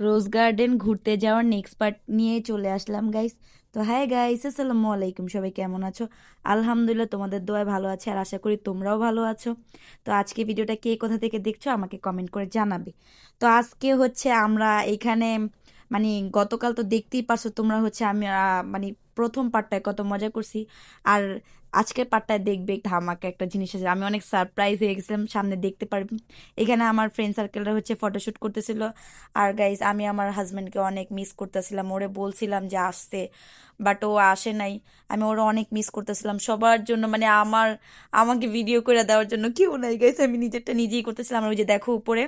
রোজ garden ঘুরতে যাওয়ার next part নিয়ে চলে আসলাম গাইস তো হাই গাইস আসসালামু আলাইকুম। সবাই কেমন আছো? আলহামদুলিল্লাহ, তোমাদের দোয়ায় ভালো আছে আর আশা করি তোমরাও ভালো আছো। তো আজকে ভিডিওটা কে কোথা থেকে দেখছ আমাকে কমেন্ট করে জানাবে। তো আজকে হচ্ছে আমরা এখানে মানে গতকাল তো দেখতেই পারছ তোমরা হচ্ছে আমি মানে প্রথম পার্টটায় কত মজা করছি। আর আজকের পার্টটায় দেখবে ধামাকা একটা জিনিস আছে। আমি অনেক সারপ্রাইজ হয়ে গেছিলাম, সামনে দেখতে পারবি। এখানে আমার ফ্রেন্ড সার্কেলরা হচ্ছে ফটোশ্যুট করতেছিল। আর গাইজ আমি আমার হাজব্যান্ডকে অনেক মিস করতেছিলাম। ওরে বলছিলাম যে আসতে বাট ও আসে নাই। আমি ওরা অনেক মিস করতেছিলাম। সবার জন্য মানে আমার, আমাকে ভিডিও করে দেওয়ার জন্য। কেউ নাই গাইজ আমি নিজেরটা নিজেই করতেছিলাম। আর ওই যে দেখো উপরে।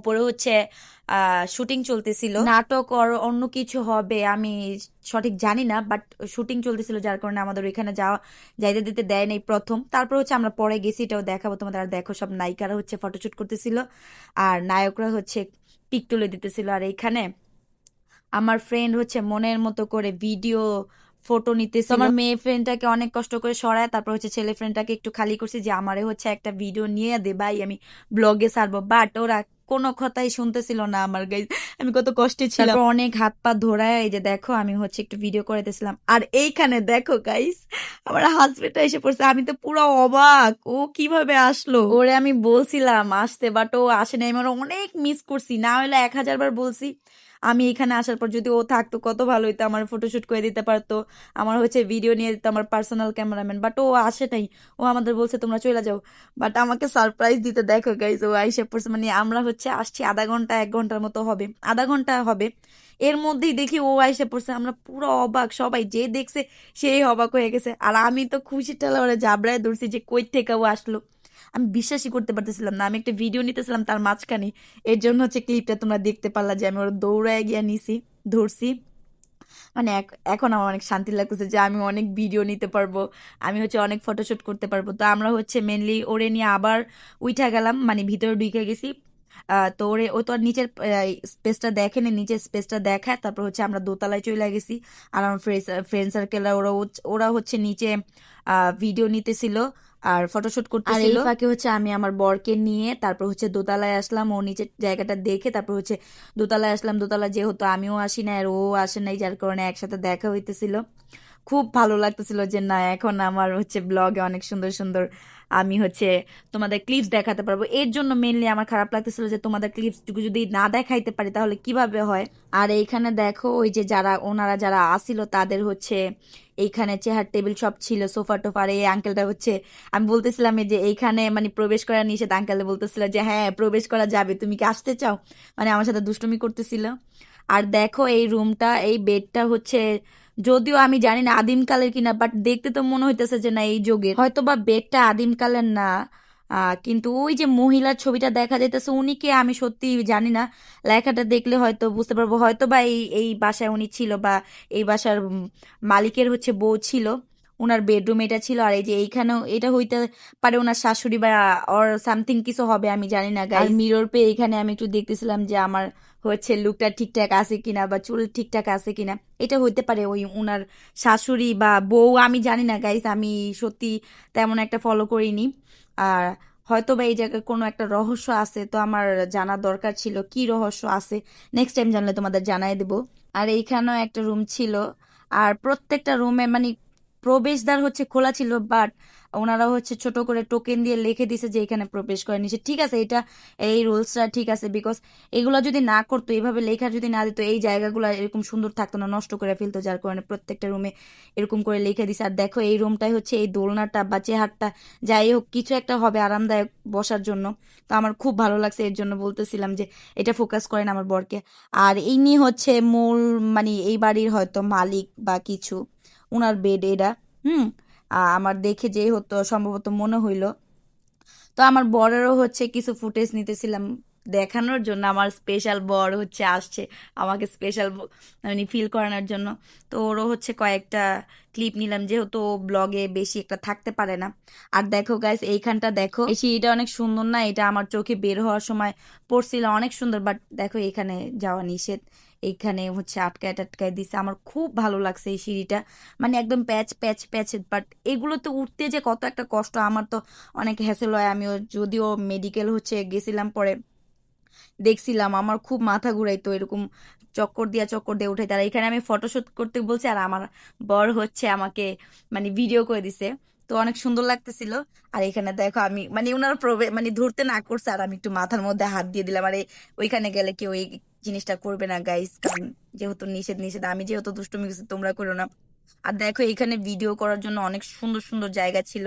উপরে হচ্ছে শুটিং চলতেছিল। নাটক আর অন্য কিছু হবে আমি সঠিক জানি না বাট শুটিং চলতেছিল যার কারণে আমাদের ওইখানে যাওয়া যাইতে দিতে দেয় নাই প্রথম। তারপর হচ্ছে আমরা পরে গেছি এটাও দেখাবো তোমাদের আর দেখো সব নায়িকারা হচ্ছে ফটোশুট করতেছিল আর নায়করা হচ্ছে পিক তুলে দিতেছিল। আর এইখানে আমার ফ্রেন্ড হচ্ছে মনের মতো করে ভিডিও ফটো নিতে আমার মেয়ে ফ্রেন্ডটাকে অনেক কষ্ট করে সরায় তারপর হচ্ছে ছেলে ফ্রেন্ডটাকে একটু খালি করছি যে আমারে হচ্ছে একটা ভিডিও নিয়ে দে ভাই আমি ব্লগে সারবো বাট ওরা কোনো কথাই শুনতেছিল না আমার গাইজ আমি কত কষ্টে ছিলাম। অনেক হাত পা ধরায় এই যে দেখো আমি হচ্ছে একটু ভিডিও করে দিয়েছিলাম। আর এইখানে দেখো গাইস আমার হাজবেন্ডটা এসে পড়ছে। আমি তো পুরো অবাক ও কীভাবে আসলো? ওরে আমি বলছিলাম আসতে বাট ও আসে নাই। আমার অনেক মিস করছি। না হলে এক হাজার বার বলছি। আমি এখানে আসার পর যদি ও থাকতো, কত ভালো হইতো আমার ফটোশ্যুট করে দিতে পারতো। আমার হচ্ছে ভিডিও নিয়ে দিত আমার পার্সোনাল ক্যামেরাম্যান বাট ও আসে নাই। ও আমাদের বলছে, তোমরা চলে যাও। বাট আমাকে সারপ্রাইজ দিতে দেখো গাইজ ও আইসে পড়ছে। মানে আমরা হচ্ছে আসছি আধা ঘণ্টা, এক ঘণ্টার মতো হবে। আধা ঘণ্টা হবে। এর মধ্যেই দেখি ও আইসে পড়ছে। আমরা পুরো অবাক, সবাই যে দেখছে, সেই অবাক হয়ে গেছে। আর আমি তো খুশি টেলা ওরা জাবড়ায় ধরছি যে কই থেকে ও আসলো। আমি বিশ্বাসই করতে পারতেছিলাম না। আমি একটা ভিডিও নিতেছিলাম তার মাঝখানে। এর জন্য হচ্ছে ক্লিপটা তোমরা দেখতে পারলা যে আমি ওর দৌড়ায় গিয়ে নিছি, ধরছি। মানে এখন আমার অনেক শান্তি লাগতেছে যে আমি অনেক ভিডিও নিতে পারব, আমি হচ্ছে অনেক ফটোশ্যুট করতে পারব। তো আমরা হচ্ছে মেনলি ওরে নিয়ে আবার উঠা গেলাম মানে ভিতরে ঢুকে গেছি। তো ওরে, ও তো আর নিচের স্পেসটা দেখেনি, নিচের স্পেসটা দেখায়, তারপর হচ্ছে আমরা দোতলায় চলে গেছি। আর আমার ফ্রেন্ড সার্কেলরা ওরা ওরা হচ্ছে নিচে ভিডিও নিতেছিল। আর ফটোশুট করতেছিল এই ফাঁকে হচ্ছে আমি আমার বরকে নিয়ে তারপর হচ্ছে দোতলায় আসলাম ও নিচের জায়গাটা দেখে তারপর হচ্ছে দোতলায় আসলাম। দোতলা যেহেতু আমিও আসি না আর ও আসে নাই যার কারণে একসাথে দেখা হইতেছিল। খুব ভালো লাগতেছিল যে না এখন আমার হচ্ছে ব্লগে অনেক সুন্দর সুন্দর আমি হচ্ছে তোমাদের ক্লিপস দেখাতে পারব। এর জন্য মেনলি আমার খারাপ লাগতেছিল যে তোমাদের ক্লিপস যদি না দেখাইতে পারি তাহলে কীভাবে হয়? আর এইখানে দেখো, ওই যে যারা, ওনারা যারা আসিল, তাদের হচ্ছে এইখানে চেহার টেবিল সব ছিল সোফা টোফার এই আঙ্কেলটা হচ্ছে, আমি বলতেছিলাম যে এইখানে মানে প্রবেশ করা নিষেধ আঙ্কেল বলতেছিল যে হ্যাঁ প্রবেশ করা যাবে, তুমি কি আসতে চাও? মানে আমার সাথে দুষ্টুমি করতেছিল। আর দেখো এই রুমটা এই বেডটা হচ্ছে যদিও আমি জানি না আদিমকালের কিনা বাট দেখতে তো মনে হইতেছে যে না, এই যুগের। হয়তো বা বেডটা আদিমকালের না কিন্তু ওই যে মহিলার ছবিটা দেখা যাইতেছে, উনি কে আমি সত্যি জানি না। লেখাটা দেখলে হয়তো বুঝতে পারব। হয়তো বা এই এই বাসায় উনি ছিল বা এই বাসার মালিকের হচ্ছে বউ ছিল। ওনার বেডরুম এটা ছিল, আর এই যে এইখানেও এটা হইতে পারে ওনার শাশুড়ি বা অর সামথিং কিছু হবে, আমি জানি না গাই মিরর পেয়ে এখানে আমি একটু দেখতেছিলাম যে আমার হচ্ছে লুকটা ঠিকঠাক আছে কিনা বা চুল ঠিকঠাক আছে কিনা। এটা হইতে পারে ওই ওনার শাশুড়ি বা বউ, আমি জানি না গাইস আমি সত্যি তেমন একটা ফলো করিনি। আর হয়তো বা এই জায়গায় কোনো একটা রহস্য আছে, তো আমার জানা দরকার ছিল কি রহস্য আছে। নেক্সট টাইম জানলে তোমাদের জানাই দেব। আর এইখানেও একটা রুম ছিল। আর প্রত্যেকটা রুমে মানে প্রবেশদ্বার হচ্ছে খোলা ছিল বাট ওনারা হচ্ছে ছোট করে টোকেন দিয়ে লিখে দিছে যে এখানে প্রবেশ করে নিছে ঠিক আছে, এটা, এই রুলসটা ঠিক আছে বিকজ এগুলো যদি না করতো এইভাবে লেখা যদি না দিত, এই জায়গাগুলো এরকম সুন্দর থাকতো না, নষ্ট করে ফেলতো, যার কারণে প্রত্যেকটা রুমে এরকম করে লিখে দিছে। আর দেখো, এই রুমটাই হচ্ছে এই দোলনাটা বা চেহারটা যাই হোক, কিছু একটা হবে আরামদায়ক বসার জন্য। তো আমার খুব ভালো লাগছে, এর জন্য বলতেছিলাম যে এটা ফোকাস করেন আমার বরকে। আর ইনি হচ্ছে মূল মানে এই বাড়ির হয়তো মালিক বা কিছু ওনার বেড এটা হুম? আমার দেখে যে হতো, সম্ভবত মনে হইল। তো আমার বরেরও হচ্ছে কিছু ফুটেজ নিতেছিলাম দেখানোর জন্য। আমার স্পেশাল বর হচ্ছে আসছে আমাকে স্পেশাল মানে ফিল করানোর জন্য। তো ওরও হচ্ছে কয়েকটা ক্লিপ নিলাম, যেহেতু ও ব্লগে বেশি একটা থাকতে পারে না। আর দেখো গাইস এইখানটা দেখো। এই সিঁড়িটা অনেক সুন্দর না? এটা আমার চোখে বের হওয়ার সময় পড়ছিল, অনেক সুন্দর। বাট দেখো এখানে যাওয়া নিষেধ। এইখানে হচ্ছে আটকায় টাটকায় দিছে। আমার খুব ভালো লাগছে এই সিঁড়িটা। মানে একদম প্যাচ প্যাচ প্যাচ বাট এগুলোতে উঠতে যে কত একটা কষ্ট। আমার তো অনেক হ্যাসেল হয়। আমিও যদিও মেডিকেল হচ্ছে গেছিলাম পরে দেখছিলাম। আমার খুব মাথা ঘুরাইতো এরকম চক্কর দিয়া চক্কর দিয়ে উঠাই তারা এখানে আমি ফটোশুট করতে বলছি আর আমার বর হচ্ছে আমাকে মানে ভিডিও করে দিছে। তো অনেক সুন্দর লাগতেছিল। আর এখানে দেখো আমি মানে ওনার প্রবে মানে ধরতে না করছে। আর আমি একটু মাথার মধ্যে হাত দিয়ে দিলাম। আরে ওইখানে গেলে কেউ জিনিসটা করবে না গাইস কারণ যেহেতু নিষেধ নিষেধ। আমি যেহেতু দুষ্টুমি করছি, তোমরা করো না। আর দেখো, এখানে ভিডিও করার জন্য অনেক সুন্দর সুন্দর জায়গা ছিল।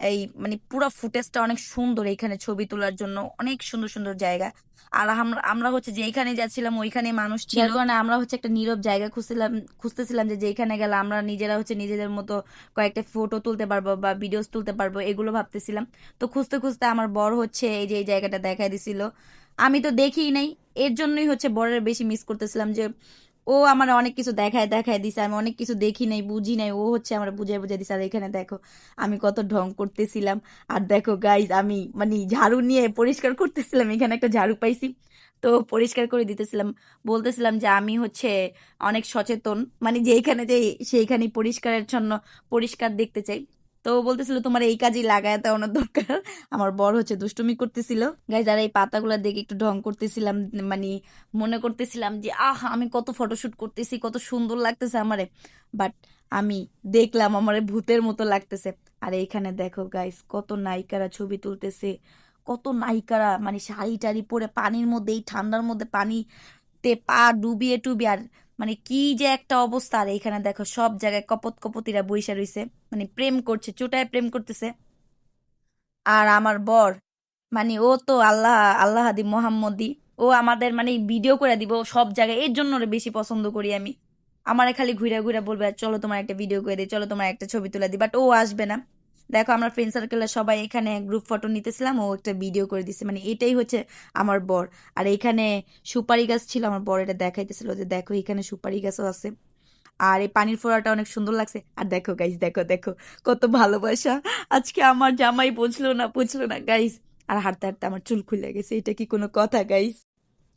এই মানে পুরো ফুটেজটা অনেক সুন্দর এখানে ছবি তোলার জন্য, অনেক সুন্দর সুন্দর জায়গা। আর আমরা আমরা হচ্ছে যেখানে যাচ্ছিলাম, ওইখানে মানুষ ছিল। কারণে আমরা হচ্ছে একটা নীরব জায়গা খুঁজছিলাম, খুঁজতেছিলাম যে যেখানে গেলে আমরা নিজেরা হচ্ছে নিজেদের মতো কয়েকটা ফটো তুলতে পারব বা ভিডিওস তুলতে পারব, এগুলো ভাবতেছিলাম। তো খুঁজতে খুঁজতে আমার বর হচ্ছে এই যে, এই জায়গাটা দেখাই দিছিল। আমি তো দেখিই নাই। এর জন্যই হচ্ছে বরের বেশি মিস করতেছিলাম যে ও আমার অনেক কিছু দেখায় দেখায় দিছে। আমি অনেক কিছু দেখি নাই, বুঝি নাই। ও হচ্ছে আমার বুঝাই বুঝাই দিছে, আর এখানে দেখো, আমি কত ঢং করতেছিলাম। আর দেখো গাইজ আমি মানে ঝাড়ু নিয়ে পরিষ্কার করতেছিলাম। এখানে একটা ঝাড়ু পাইছি। তো পরিষ্কার করে দিতেছিলাম। বলতেছিলাম যে আমি হচ্ছে অনেক সচেতন। মানে যেইখানে যে সেইখানে পরিষ্কারের জন্য পরিষ্কার দেখতে চাই। তো বলতেছিল, তোমার এই কাজই লাগায় দেওয়ানো দরকার। আমার বড় হচ্ছে দুষ্টুমি করতেছিল। গাইজ আর এই পাতাগুলো দেখে একটু ঢং করতেছিলাম মানে মনে করতেছিলাম যে, আহ, আমি কত ফটোশুট করতেছি, কত সুন্দর লাগতেছে আমারে। বাট আমি দেখলাম আমারে ভূতের মতো লাগতেছে। আর এইখানে দেখো গাইস কত নায়িকারা ছবি তুলতেছে, কত নায়িকারা মানে শাড়ি টাড়ি পরে পানির মধ্যে, এই ঠান্ডার মধ্যে পানিতে পা ডুবিয়ে টুবিয়ে আর মানে কি যে একটা অবস্থা। আর এইখানে দেখো সব জায়গায় কপত কপতিরা বইসা রইছে। মানে প্রেম করছে, চোটায় প্রেম করতেছে। আর আমার বর মানে ও তো আল্লাহ আল্লাহ হাদি মোহাম্মদি ও আমাদের মানে ভিডিও করে দিব, সব জায়গায়। এর জন্য বেশি পছন্দ করি আমি। আমারে খালি ঘুরে ঘুরে বলবে, চলো তোমার একটা ভিডিও করে দিই চলো তোমার একটা ছবি তুলে দিই বাট ও আসবে না। দেখো, আমরা ফ্রেন্ড সার্কেলের সবাই এখানে গ্রুপ ফটো নিতেছিলাম, ও একটা ভিডিও করে দিছে। মানে এটাই হচ্ছে আমার বর। আর এখানে সুপারি গাছ ছিল, আমার বর এটা দেখাইতেছিল যে, দেখো, এখানে সুপারি গাছও আছে। আর এই পানির ফোড়াটা অনেক সুন্দর লাগছে। আর দেখো গাইস দেখো দেখো, কত ভালোবাসা। আজকে আমার জামাই বুঝলো না বুঝলো না গাইস আর হাঁটতে হাঁটতে আমার চুল খুলে গেছে, এটা কি কোনো কথা গাইস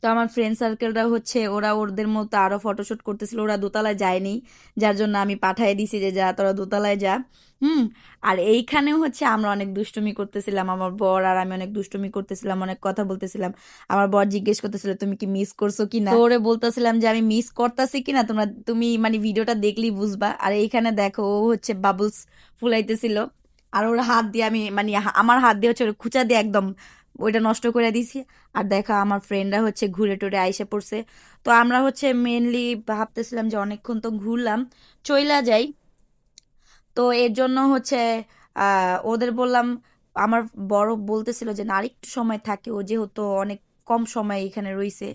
তো আমার ফ্রেন্ড সার্কেলরা হচ্ছে, ওরা ওদের মতো আরও ফটোশুট করতেছিল, ওরা দোতলায় যায়নি। যার জন্য আমি পাঠিয়ে দিছি যে, যা, তোরা দোতলায় যা। হুম। আর এইখানেও হচ্ছে আমরা অনেক দুষ্টুমি করতেছিলাম আমার বর আর আমি অনেক দুষ্টুমি করতেছিলাম অনেক কথা বলতেছিলাম। আমার বর জিজ্ঞেস করতেছিল তুমি কি মিস করছ কিনা? তো ওরে বলতেছিলাম যে আমি মিস করতেছি কিনা? তোমরা তুমি মানে ভিডিওটা দেখলেই বুঝবা। আর এইখানে দেখো ও হচ্ছে বাবলস ফুলাইতেছিল। আর ওর হাত দিয়ে আমি মানে আমার হাত দিয়ে হচ্ছে ওর খুঁচা দিয়ে একদম ওইটা নষ্ট করে দিছি। আর দেখা আমার ফ্রেন্ডরা হচ্ছে ঘুরে টুরে আইসে পড়ছে। তো আমরা হচ্ছে মেনলি ভাবতেছিলাম যে অনেকক্ষণ তো ঘুরলাম। চইলা যাই। তো এর জন্য হচ্ছে ওদের বললাম, আমার বড় বলতেছিল যে, না, আরেকটু সময় থাকে। ও যেহেতু অনেক কম সময় এখানে রইছে,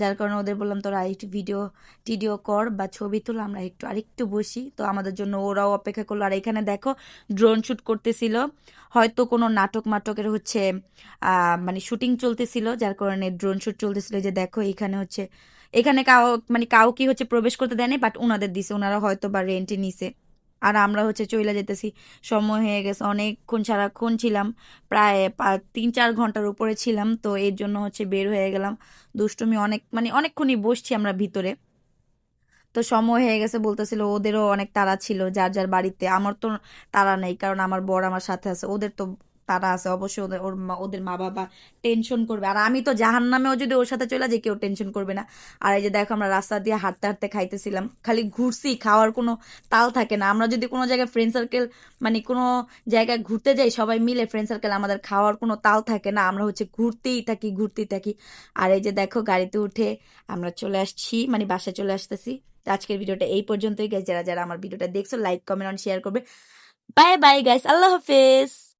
যার কারণে ওদের বললাম, তোরা আরেকটু ভিডিও টিডিও কর বা ছবি তোল, আমরা একটু আরেকটু বসি। তো আমাদের জন্য ওরাও অপেক্ষা করল। আর এখানে দেখো, ড্রোন শ্যুট করতেছিল। হয়তো কোনো নাটক মাটকের হচ্ছে মানে শুটিং চলতেছিল, যার কারণে ড্রোন শ্যুট চলতেছিল যে, দেখো, এখানে হচ্ছে, এখানে কাউ মানে কাউকে হচ্ছে প্রবেশ করতে দেয়নি, বাট ওনাদের দিছে। ওনারা হয়তো বা রেন্টে নিছে। আর আমরা হচ্ছে চইলা যেতেছি সময় হয়ে গেছে, অনেকক্ষণ সারাক্ষণ ছিলাম, প্রায় তিন চার ঘণ্টার উপরে ছিলাম, তো এর জন্য হচ্ছে বের হয়ে গেলাম। দুষ্টুমি অনেক মানে অনেকক্ষণই বসছি আমরা ভিতরে। তো সময় হয়ে গেছে বলতেছিল, ওদেরও অনেক তারা ছিল, যার যার বাড়িতে। আমার তো তারা নেই, কারণ আমার বর আমার সাথে আছে, ওদের তো তাড়া আছে, অবশ্যই ওদের, ওর মা- ওদের মা বাবা টেনশন করবে। আর আমি তো জাহান নামেও যদি ওর সাথে চলে যাই, কেউ টেনশন করবে না। আর এই যে দেখো, আমরা রাস্তা দিয়ে হাঁটতে হাঁটতে খাইতেছিলাম। খালি ঘুরছি, খাওয়ার কোনো তাল থাকে না। আমরা যদি কোনো জায়গায় ফ্রেন্ড সার্কেল মানে কোনো জায়গায় ঘুরতে যাই, সবাই মিলে ফ্রেন্ড সার্কেল আমাদের খাওয়ার কোনো তাল থাকে না। আমরা হচ্ছে ঘুরতেই থাকি ঘুরতেই থাকি। আর এই যে দেখো, গাড়িতে উঠে আমরা চলে আসছি মানে বাসায় চলে আসতেছি। আজকের ভিডিওটা এই পর্যন্তই গেছে যারা যারা আমার ভিডিওটা দেখছ লাইক কমেন্ট শেয়ার করবে। বাই বাই গাইস আল্লাহ হাফেজ।